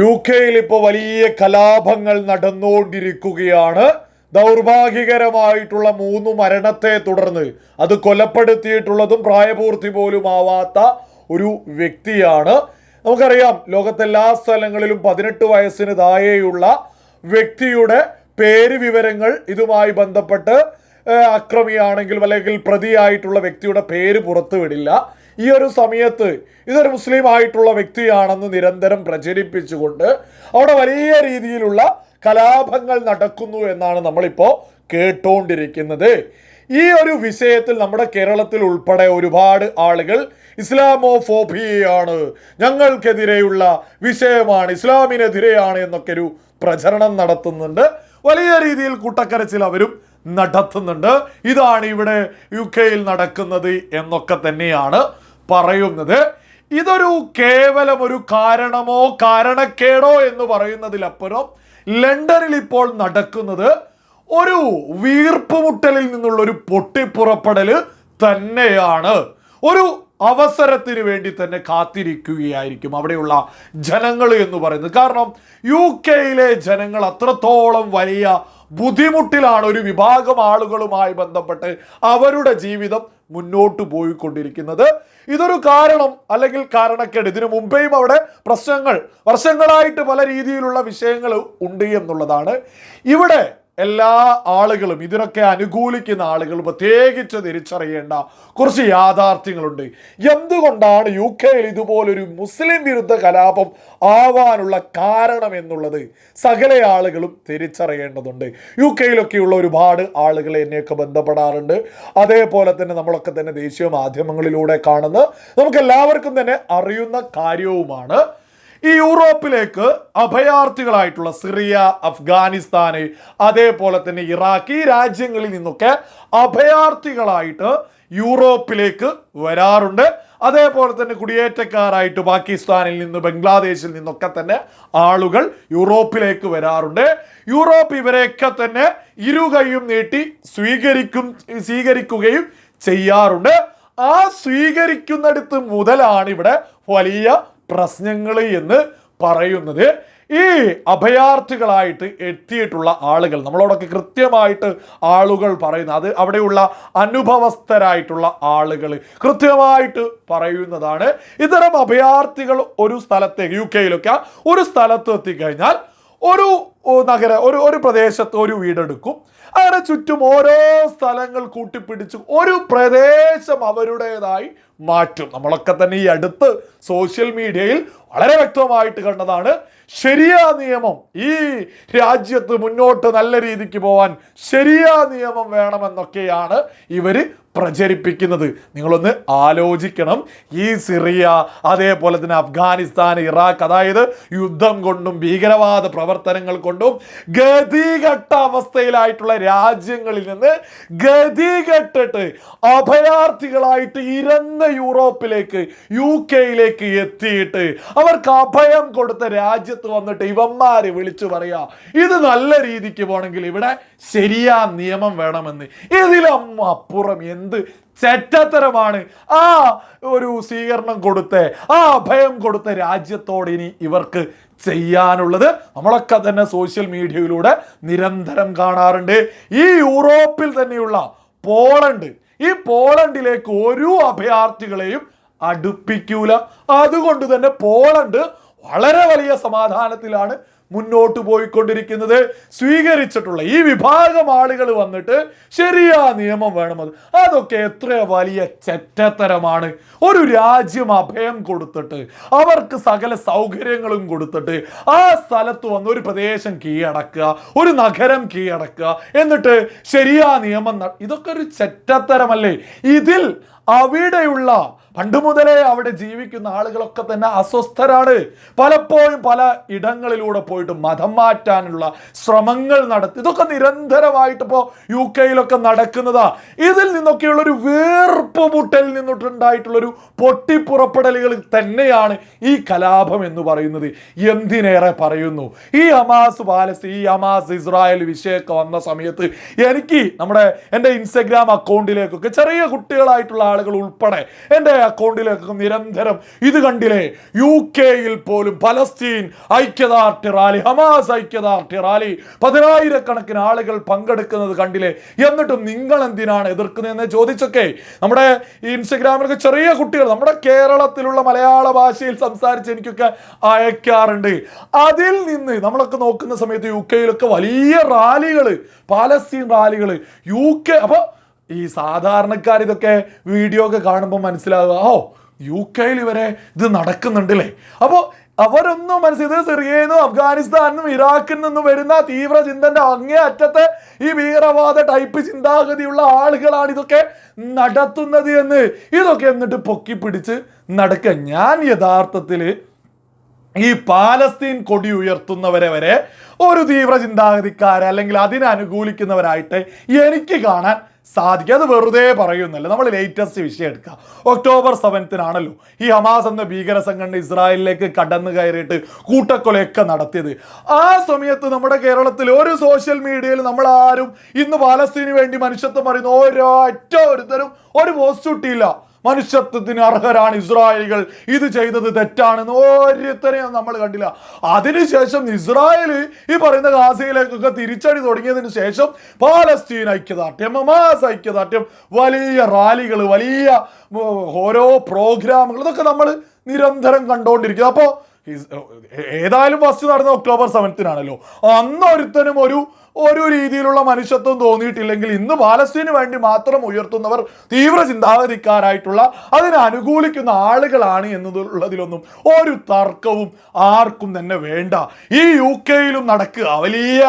U കെയിൽ ഇപ്പോൾ വലിയ കലാപങ്ങൾ നടന്നുകൊണ്ടിരിക്കുകയാണ്. ദൗർഭാഗ്യകരമായിട്ടുള്ള മൂന്ന് മരണത്തെ തുടർന്ന് അത് കൊലപ്പെടുത്തിയിട്ടുള്ളതും പ്രായപൂർത്തി പോലും ആവാത്ത ഒരു വ്യക്തിയാണ്. നമുക്കറിയാം ലോകത്തെല്ലാ സ്ഥലങ്ങളിലും പതിനെട്ട് വയസ്സിന് താഴെയുള്ള വ്യക്തിയുടെ പേര് വിവരങ്ങൾ ഇതുമായി ബന്ധപ്പെട്ട് അക്രമിയാണെങ്കിലും അല്ലെങ്കിൽ പ്രതിയായിട്ടുള്ള വ്യക്തിയുടെ പേര് പുറത്തുവിടില്ല. ഈ ഒരു സമയത്ത് ഇതൊരു മുസ്ലിം ആയിട്ടുള്ള വ്യക്തിയാണെന്ന് നിരന്തരം പ്രചരിപ്പിച്ചുകൊണ്ട് അവിടെ വലിയ രീതിയിലുള്ള കലാപങ്ങൾ നടക്കുന്നു എന്നാണ് നമ്മളിപ്പോൾ കേട്ടുകൊണ്ടിരിക്കുന്നത് ഈ ഒരു വിഷയത്തിൽ നമ്മുടെ കേരളത്തിൽ ഉൾപ്പെടെ ഒരുപാട് ആളുകൾ ഇസ്ലാമോ ഫോഫിയാണ് ഞങ്ങൾക്കെതിരെയുള്ള വിഷയമാണ് ഇസ്ലാമിനെതിരെയാണ് എന്നൊക്കെ ഒരു പ്രചരണം നടത്തുന്നുണ്ട്. വലിയ രീതിയിൽ കൂട്ടക്കരച്ചിൽ അവരും നടത്തുന്നുണ്ട്. ഇതാണ് ഇവിടെ യു കെയിൽ നടക്കുന്നത് എന്നൊക്കെ തന്നെയാണ് പറയുന്നത്. ഇതൊരു കേവലം ഒരു കാരണമോ കാരണക്കേടോ എന്ന് പറയുന്നതിലപ്പുറം ലണ്ടനിൽ ഇപ്പോൾ നടക്കുന്നത് ഒരു വീർപ്പുമുട്ടലിൽ നിന്നുള്ള ഒരു പൊട്ടിപ്പുറപ്പെടൽ തന്നെയാണ്. ഒരു അവസരത്തിന് വേണ്ടി തന്നെ കാത്തിരിക്കുകയായിരിക്കും അവിടെയുള്ള ജനങ്ങൾ എന്ന് പറയുന്നത്. കാരണം യു കെയിലെ ജനങ്ങൾ അത്രത്തോളം വലിയ ബുദ്ധിമുട്ടിലാണ് ഒരു വിഭാഗം ആളുകളുമായി ബന്ധപ്പെട്ട് അവരുടെ ജീവിതം മുന്നോട്ട് പോയിക്കൊണ്ടിരിക്കുന്നത്. ഇതൊരു കാരണം അല്ലെങ്കിൽ കാരണക്കേട്. ഇതിനു മുമ്പേയും അവിടെ പ്രശ്നങ്ങൾ വർഷങ്ങളായിട്ട് പല രീതിയിലുള്ള വിഷയങ്ങൾ ഉണ്ട് എന്നുള്ളതാണ്. ഇവിടെ എല്ലാ ആളുകളും ഇതിനൊക്കെ അനുകൂലിക്കുന്ന ആളുകൾ പ്രത്യേകിച്ച് തിരിച്ചറിയേണ്ട കുറച്ച് യാഥാർത്ഥ്യങ്ങളുണ്ട്. എന്തുകൊണ്ടാണ് യു കെയിൽ ഇതുപോലൊരു മുസ്ലിം വിരുദ്ധ കലാപം ആവാനുള്ള കാരണം എന്നുള്ളത് സകല ആളുകളും തിരിച്ചറിയേണ്ടതുണ്ട്. യു കെയിലൊക്കെയുള്ള ഒരുപാട് ആളുകൾ എന്നെയൊക്കെ ബന്ധപ്പെടാറുണ്ട്. അതേപോലെ തന്നെ നമ്മളൊക്കെ തന്നെ ദേശീയ മാധ്യമങ്ങളിലൂടെ കാണുന്ന നമുക്ക് എല്ലാവർക്കും തന്നെ അറിയുന്ന കാര്യവുമാണ് ഈ യൂറോപ്പിലേക്ക് അഭയാർത്ഥികളായിട്ടുള്ള സിറിയ അഫ്ഗാനിസ്ഥാന് അതേപോലെ തന്നെ ഇറാഖ് ഈ രാജ്യങ്ങളിൽ നിന്നൊക്കെ അഭയാർത്ഥികളായിട്ട് യൂറോപ്പിലേക്ക് വരാറുണ്ട്. അതേപോലെ തന്നെ കുടിയേറ്റക്കാരായിട്ട് പാകിസ്ഥാനിൽ നിന്ന് ബംഗ്ലാദേശിൽ നിന്നൊക്കെ തന്നെ ആളുകൾ യൂറോപ്പിലേക്ക് വരാറുണ്ട്. യൂറോപ്പ് ഇവരെയൊക്കെ തന്നെ ഇരുകൈയും നീട്ടി സ്വീകരിക്കും സ്വീകരിക്കുകയും ചെയ്യാറുണ്ട്. ആ സ്വീകരിക്കുന്നിടത്ത് മുതലാണ് ഇവിടെ വലിയ പ്രശ്നങ്ങൾ എന്ന് പറയുന്നത് ഈ അഭയാർത്ഥികളായിട്ട് എത്തിയിട്ടുള്ള ആളുകൾ നമ്മളോടൊക്കെ കൃത്യമായിട്ട് ആളുകൾ പറയുന്ന അത് അവിടെയുള്ള അനുഭവസ്ഥരായിട്ടുള്ള ആളുകൾ കൃത്യമായിട്ട് പറയുന്നതാണ്. ഇത്തരം അഭയാർത്ഥികൾ ഒരു സ്ഥലത്തേക്ക് യു കെയിലൊക്കെ ഒരു സ്ഥലത്ത് എത്തിക്കഴിഞ്ഞാൽ ഒരു നഗര ഒരു ഒരു പ്രദേശത്ത് ഒരു വീടെടുക്കും. അങ്ങനെ ചുറ്റും ഓരോ സ്ഥലങ്ങൾ കൂട്ടിപ്പിടിച്ച് ഒരു പ്രദേശം അവരുടേതായി മാറ്റും. നമ്മളൊക്കെ തന്നെ ഈ അടുത്ത് സോഷ്യൽ മീഡിയയിൽ വളരെ വ്യക്തമായിട്ട് കണ്ടതാണ് ശരിയാ നിയമം ഈ രാജ്യത്ത് മുന്നോട്ട് നല്ല രീതിക്ക് പോവാൻ ശരിയാ നിയമം വേണമെന്നൊക്കെയാണ് ഇവർ പ്രചരിപ്പിക്കുന്നത്. നിങ്ങളൊന്ന് ആലോചിക്കണം. ഈ സിറിയ അതേപോലെ തന്നെ അഫ്ഗാനിസ്ഥാൻ ഇറാഖ് അതായത് യുദ്ധം കൊണ്ടും ഭീകരവാദ പ്രവർത്തനങ്ങൾ കൊണ്ടും ഗതികെട്ട അവസ്ഥയിലായിട്ടുള്ള രാജ്യങ്ങളിൽ നിന്ന് ഗതികെട്ടിട്ട് അഭയാർത്ഥികളായിട്ട് ഇരന്ന യൂറോപ്പിലേക്ക് യു കെയിലേക്ക് എത്തിയിട്ട് അവർക്ക് അഭയം കൊടുത്ത രാജ്യത്ത് വന്നിട്ട് ഇവന്മാര് വിളിച്ചു പറയാ ഇത് നല്ല രീതിക്ക് പോകണമെങ്കിൽ ഇവിടെ ശരിയാ നിയമം വേണമെന്ന്. ഇതിലും അപ്പുറം എന്ത് ചെറ്റത്തരമാണ്? ആ ഒരു സ്വീകരണം കൊടുത്ത് ആ അഭയം കൊടുത്ത രാജ്യത്തോട് ഇനി ഇവർക്ക് ചെയ്യാനുള്ളത്. നമ്മളൊക്കെ തന്നെ സോഷ്യൽ മീഡിയയിലൂടെ നിരന്തരം കാണാറുണ്ട്. ഈ യൂറോപ്പിൽ തന്നെയുള്ള പോളണ്ട് ഈ പോളണ്ടിലേക്ക് ഒരു അഭയാർത്ഥികളെയും അടുപ്പിക്കൂല. അതുകൊണ്ട് തന്നെ പോളണ്ട് വളരെ വലിയ സമാധാനത്തിലാണ് മുന്നോട്ട് പോയിക്കൊണ്ടിരിക്കുന്നത്. സ്വീകരിച്ചിട്ടുള്ള ഈ വിഭാഗം ആളുകൾ വന്നിട്ട് ശരിയാ നിയമം വേണമെന്ന് അതൊക്കെ എത്ര വലിയ ചെറ്റത്തരമാണ്. ഒരു രാജ്യം അഭയം കൊടുത്തിട്ട് അവർക്ക് സകല സൗകര്യങ്ങളും കൊടുത്തിട്ട് ആ സ്ഥലത്ത് വന്ന് ഒരു പ്രദേശം കീഴടക്കുക ഒരു നഗരം കീഴടക്കുക എന്നിട്ട് ശരിയാ നിയമം ഇതൊക്കെ ഒരു ചെറ്റത്തരമല്ലേ? ഇതിൽ അവിടെയുള്ള പണ്ട് മുതലേ അവിടെ ജീവിക്കുന്ന ആളുകളൊക്കെ തന്നെ അസ്വസ്ഥരാണ്. പലപ്പോഴും പല ഇടങ്ങളിലൂടെ പോയിട്ട് മതം മാറ്റാനുള്ള ശ്രമങ്ങൾ നടത്തി. ഇതൊക്കെ നിരന്തരമായിട്ട് ഇപ്പോൾ യു കെയിലൊക്കെ നടക്കുന്നതാ. ഇതിൽ നിന്നൊക്കെയുള്ള ഒരു വേർപ്പ് മുട്ടലിൽ നിന്നിട്ടുണ്ടായിട്ടുള്ളൊരു പൊട്ടിപ്പുറപ്പെടലുകൾ തന്നെയാണ് ഈ കലാപം എന്ന് പറയുന്നത്. എന്തിനേറെ പറയുന്നു? ഈ ഹമാസ് പാലസ് ഈ ഹമാസ് ഇസ്രായേൽ വിഷയമൊക്കെ വന്ന സമയത്ത് എനിക്ക് നമ്മുടെ എന്റെ ഇൻസ്റ്റഗ്രാം അക്കൗണ്ടിലേക്കൊക്കെ ചെറിയ കുട്ടികളായിട്ടുള്ള ആളുകൾ ഉൾപ്പെടെ എന്റെ അക്കൗണ്ടിലേക്ക് നിരന്തരം ഇത് കണ്ടില്ലേ? യു കെയിൽ പോലും പലസ്തീൻ ഐക്യദാർഢ്യ റാലി ഹമാസ് ഐക്യദാർഢ്യ റാലി പതിനായിരക്കണക്കിന് ആളുകൾ പങ്കെടുക്കുന്നത് കണ്ടില്ലേ? എന്നിട്ടും നിങ്ങൾ എന്തിനാണ് എതിർക്കുന്നതെന്ന് ചോദിച്ചൊക്കെ. നമ്മുടെ ഈ ഇൻസ്റ്റഗ്രാമിലൊക്കെ ചെറിയ കുട്ടികൾ നമ്മുടെ കേരളത്തിലുള്ള മലയാള ഭാഷയിൽ സംസാരിച്ച് എനിക്കൊക്കെ അയക്കാറുണ്ട്. അതിൽ നിന്ന് നമ്മളൊക്കെ നോക്കുന്ന സമയത്ത് യു കെയിലൊക്കെ വലിയ റാലികൾ പാലസ്തീൻ റാലികൾ യു കെ അപ്പോൾ ഈ സാധാരണക്കാർ ഇതൊക്കെ വീഡിയോ ഒക്കെ കാണുമ്പോൾ മനസ്സിലാവുക ഓ യു കെയിൽ ഇവരെ ഇത് നടക്കുന്നുണ്ടല്ലേ? അപ്പോൾ അവരൊന്നും മനസ്സിൽ സിറിയയിൽ നിന്നും അഫ്ഗാനിസ്ഥാനിൽ നിന്നും ഇറാഖിൽ നിന്നും വരുന്ന തീവ്ര ചിന്തന്റെ അങ്ങേ അറ്റത്തെ ഈ ഭീകരവാദ ടൈപ്പ് ചിന്താഗതിയുള്ള ആളുകളാണ് ഇതൊക്കെ നടത്തുന്നത് എന്ന്. ഇതൊക്കെ എന്നിട്ട് പൊക്കി പിടിച്ച് നടക്കുക ഞാൻ യഥാർത്ഥത്തിൽ ഈ പാലസ്തീൻ കൊടി ഉയർത്തുന്നവരെ വരെ ഒരു തീവ്ര ചിന്താഗതിക്കാരെ അല്ലെങ്കിൽ അതിനനുകൂലിക്കുന്നവരായിട്ട് എനിക്ക് കാണാൻ സാധിക്കും. അത് വെറുതെ പറയുന്നില്ല. നമ്മൾ ലേറ്റസ്റ്റ് വിഷയം എടുക്കുക. ഒക്ടോബർ സെവൻത്തിനാണല്ലോ ഈ ഹമാസ് എന്ന ഭീകര സംഘടന ഇസ്രായേലിലേക്ക് കടന്നു കയറിയിട്ട് കൂട്ടക്കൊലയൊക്കെ നടത്തിയത്. ആ സമയത്ത് നമ്മുടെ കേരളത്തിൽ ഒരു സോഷ്യൽ മീഡിയയിൽ നമ്മൾ ആരും ഇന്ന് പാലസ്തീന് വേണ്ടി മനുഷ്യത്വം പറയുന്ന ഒരൊറ്റ ഒരുത്തരും ഒരു പോസ്റ്റ് ഇട്ടില്ല. മനുഷ്യത്വത്തിന് അർഹരാണ് ഇസ്രായേലികൾ. ഇത് ചെയ്തത് തെറ്റാണെന്ന് ഓരോരുത്തരെയും നമ്മൾ കണ്ടില്ല. അതിനുശേഷം ഇസ്രായേൽ ഈ പറയുന്ന ഗാസയിലേക്കൊക്കെ തിരിച്ചടി തുടങ്ങിയതിന് ശേഷം പാലസ്തീൻ ഐക്യദാർഢ്യം മമാസ് ഐക്യദാർഢ്യം വലിയ റാലികൾ വലിയ ഓരോ പ്രോഗ്രാമുകൾ ഇതൊക്കെ നമ്മൾ നിരന്തരം കണ്ടുകൊണ്ടിരിക്കുക അപ്പോൾ ഏതായാലും ഫസ്റ്റ് നടന്ന ഒക്ടോബർ സെവൻത്തിനാണല്ലോ. അന്നൊരുത്തനും ഒരു ഒരു രീതിയിലുള്ള മനുഷ്യത്വം തോന്നിയിട്ടില്ലെങ്കിൽ ഇന്ന് പാലസ്തീന് വേണ്ടി മാത്രം ഉയർത്തുന്നവർ തീവ്ര ചിന്താഗതിക്കാരായിട്ടുള്ള അതിനെ അനുകൂലിക്കുന്ന ആളുകളാണ് എന്നുള്ളതിലൊന്നും ഒരു തർക്കവും ആർക്കും തന്നെ വേണ്ട. ഈ യു കെയിലും നടക്കുക. വലിയ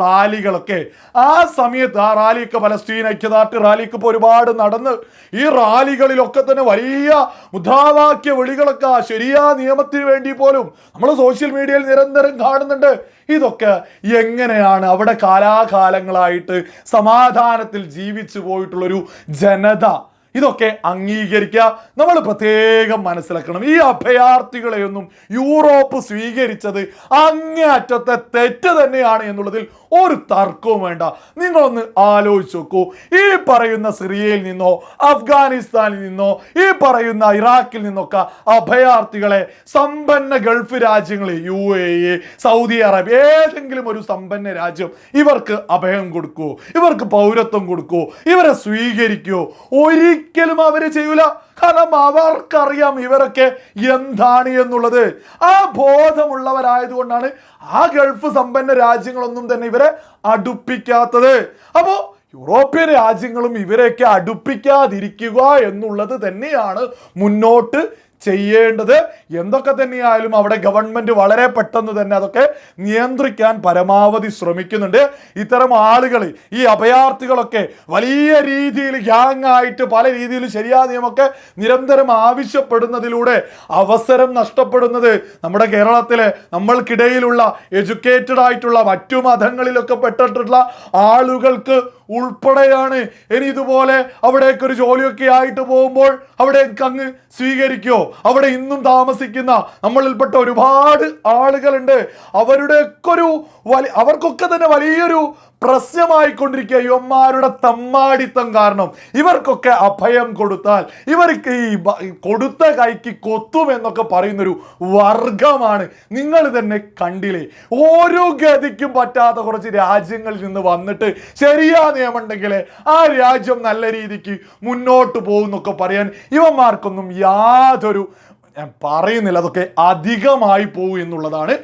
റാലികളൊക്കെ. ആ സമയത്ത് ആ റാലിയൊക്കെ പലസ്തീൻ ഐക്യദാർഢ്യ റാലിയൊക്കെ ഇപ്പോൾ ഒരുപാട് നടന്ന് ഈ റാലികളിലൊക്കെ തന്നെ വലിയ മുദ്രാവാക്യ വിളികളൊക്കെ ശരിയാ നിയമത്തിന് വേണ്ടി പോലും നമ്മൾ സോഷ്യൽ മീഡിയയിൽ നിരന്തരം കാണുന്നുണ്ട്. ഇതൊക്കെ എങ്ങനെയാണ്? അവിടെ കാലാകാലങ്ങളായിട്ട് സമാധാനത്തിൽ ജീവിച്ചു പോയിട്ടുള്ളൊരു ജനത. ഇതൊക്കെ അംഗീകരിക്കുക. നമ്മൾ പ്രത്യേകം മനസ്സിലാക്കണം. ഈ അഭയാർത്ഥികളെയൊന്നും യൂറോപ്പ് സ്വീകരിച്ചത് അങ്ങേയറ്റത്തെ തെറ്റ് തന്നെയാണ് എന്നുള്ളതിൽ ഒരു തർക്കവും വേണ്ട. നിങ്ങളൊന്ന് ആലോചിച്ച് നോക്കൂ. ഈ പറയുന്ന സിറിയയിൽ നിന്നോ അഫ്ഗാനിസ്ഥാനിൽ നിന്നോ ഈ പറയുന്ന ഇറാഖിൽ നിന്നൊക്കെ അഭയാർത്ഥികളെ സമ്പന്ന ഗൾഫ് രാജ്യങ്ങളെ യു എ സൗദി അറേബ്യ ഏതെങ്കിലും ഒരു സമ്പന്ന രാജ്യം ഇവർക്ക് അഭയം കൊടുക്കൂ. ഇവർക്ക് പൗരത്വം കൊടുക്കൂ. ഇവരെ സ്വീകരിക്കൂ. ഒരിക്കലും അവർ ചെയ്യൂല. കാരണം അവർക്കറിയാം ഇവരൊക്കെ എന്താണ് എന്നുള്ളത്. ആ ബോധമുള്ളവരായതുകൊണ്ടാണ് ആ ഗൾഫ് സമ്പന്ന രാജ്യങ്ങളൊന്നും തന്നെ ഇവരെ അടുപ്പിക്കാത്തത്. അപ്പോൾ യൂറോപ്യൻ രാജ്യങ്ങളും ഇവരെയൊക്കെ അടുപ്പിക്കാതിരിക്കുക എന്നുള്ളത് തന്നെയാണ് മുന്നോട്ട് ചെയ്യേണ്ടത് എന്തൊക്കെ തന്നെയായാലും അവിടെ ഗവൺമെന്റ് വളരെ പെട്ടെന്ന് തന്നെ അതൊക്കെ നിയന്ത്രിക്കാൻ പരമാവധി ശ്രമിക്കുന്നുണ്ട്. ഇത്തരം ആളുകൾ ഈ അഭയാർത്ഥികളൊക്കെ വലിയ രീതിയിൽ ഗ്യാങ് ആയിട്ട് പല രീതിയിൽ ശരിയായ നിയമമൊക്കെ നിരന്തരം ആവശ്യപ്പെടുന്നതിലൂടെ അവസരം നഷ്ടപ്പെടുന്നത് നമ്മുടെ കേരളത്തിലെ നമ്മൾക്കിടയിലുള്ള എഡ്യൂക്കേറ്റഡ് ആയിട്ടുള്ള മറ്റു മതങ്ങളിലൊക്കെ പെട്ടിട്ടുള്ള ആളുകൾക്ക് ഉൾപ്പെടെയാണ്. ഇനി ഇതുപോലെ അവിടേക്ക് ഒരു ജോലിയൊക്കെ ആയിട്ട് പോകുമ്പോൾ അവിടേക്ക് അങ്ങ് സ്വീകരിക്കോ. അവിടെ ഇന്നും താമസിക്കുന്ന നമ്മളിൽപ്പെട്ട ഒരുപാട് ആളുകളുണ്ട്. അവരുടെയൊക്കെ ഒരു വലി അവർക്കൊക്കെ തന്നെ വലിയൊരു പ്രശ്നമായിക്കൊണ്ടിരിക്കുക. യുവന്മാരുടെ തമ്മാടിത്തം കാരണം. ഇവർക്കൊക്കെ അഭയം കൊടുത്താൽ ഇവർക്ക് ഈ കൊടുത്ത കൈക്ക് കൊത്തും എന്നൊക്കെ പറയുന്നൊരു വർഗമാണ്. നിങ്ങൾ തന്നെ കണ്ടില്ലേ? ഓരോ ഗതിക്കും പറ്റാത്ത കുറച്ച് രാജ്യങ്ങളിൽ നിന്ന് വന്നിട്ട് ശരിയാ നിയമമുണ്ടെങ്കിൽ ആ രാജ്യം നല്ല രീതിക്ക് മുന്നോട്ട് പോകുന്നൊക്കെ പറയാൻ ഇവന്മാർക്കൊന്നും യാതൊരു ഞാൻ പറയുന്നില്ല അതൊക്കെ അധികമായി പോകും എന്നുള്ളതാണ്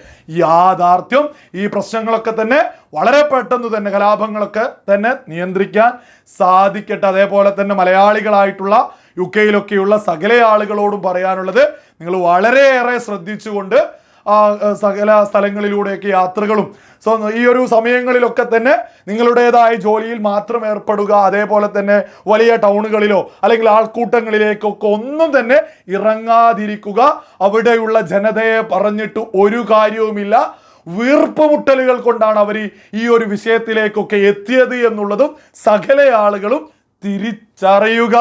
യാഥാർത്ഥ്യം. ഈ പ്രശ്നങ്ങളൊക്കെ തന്നെ വളരെ പെട്ടെന്ന് തന്നെ കലാപങ്ങളൊക്കെ തന്നെ നിയന്ത്രിക്കാൻ സാധിക്കട്ടെ. അതേപോലെ തന്നെ മലയാളികളായിട്ടുള്ള യു കെയിലൊക്കെയുള്ള സകല ആളുകളോടും പറയാനുള്ളത് നിങ്ങൾ വളരെയേറെ ശ്രദ്ധിച്ചുകൊണ്ട് സകല സ്ഥലങ്ങളിലൂടെയൊക്കെ യാത്രകളും. സോ ഈ ഒരു സമയങ്ങളിലൊക്കെ തന്നെ നിങ്ങളുടേതായ ജോലിയിൽ മാത്രം ഏർപ്പെടുക അതേപോലെ തന്നെ വലിയ ടൗണുകളിലോ അല്ലെങ്കിൽ ആൾക്കൂട്ടങ്ങളിലേക്കൊക്കെ ഒന്നും തന്നെ ഇറങ്ങാതിരിക്കുക. അവിടെയുള്ള ജനതയെ പറഞ്ഞിട്ട് ഒരു കാര്യവുമില്ല. വീർപ്പുമുട്ടലുകൾ കൊണ്ടാണ് അവർ ഈ ഒരു വിഷയത്തിലേക്കൊക്കെ എത്തിയത് എന്നുള്ളതും സകല ആളുകളും തിരിച്ചറിയുക.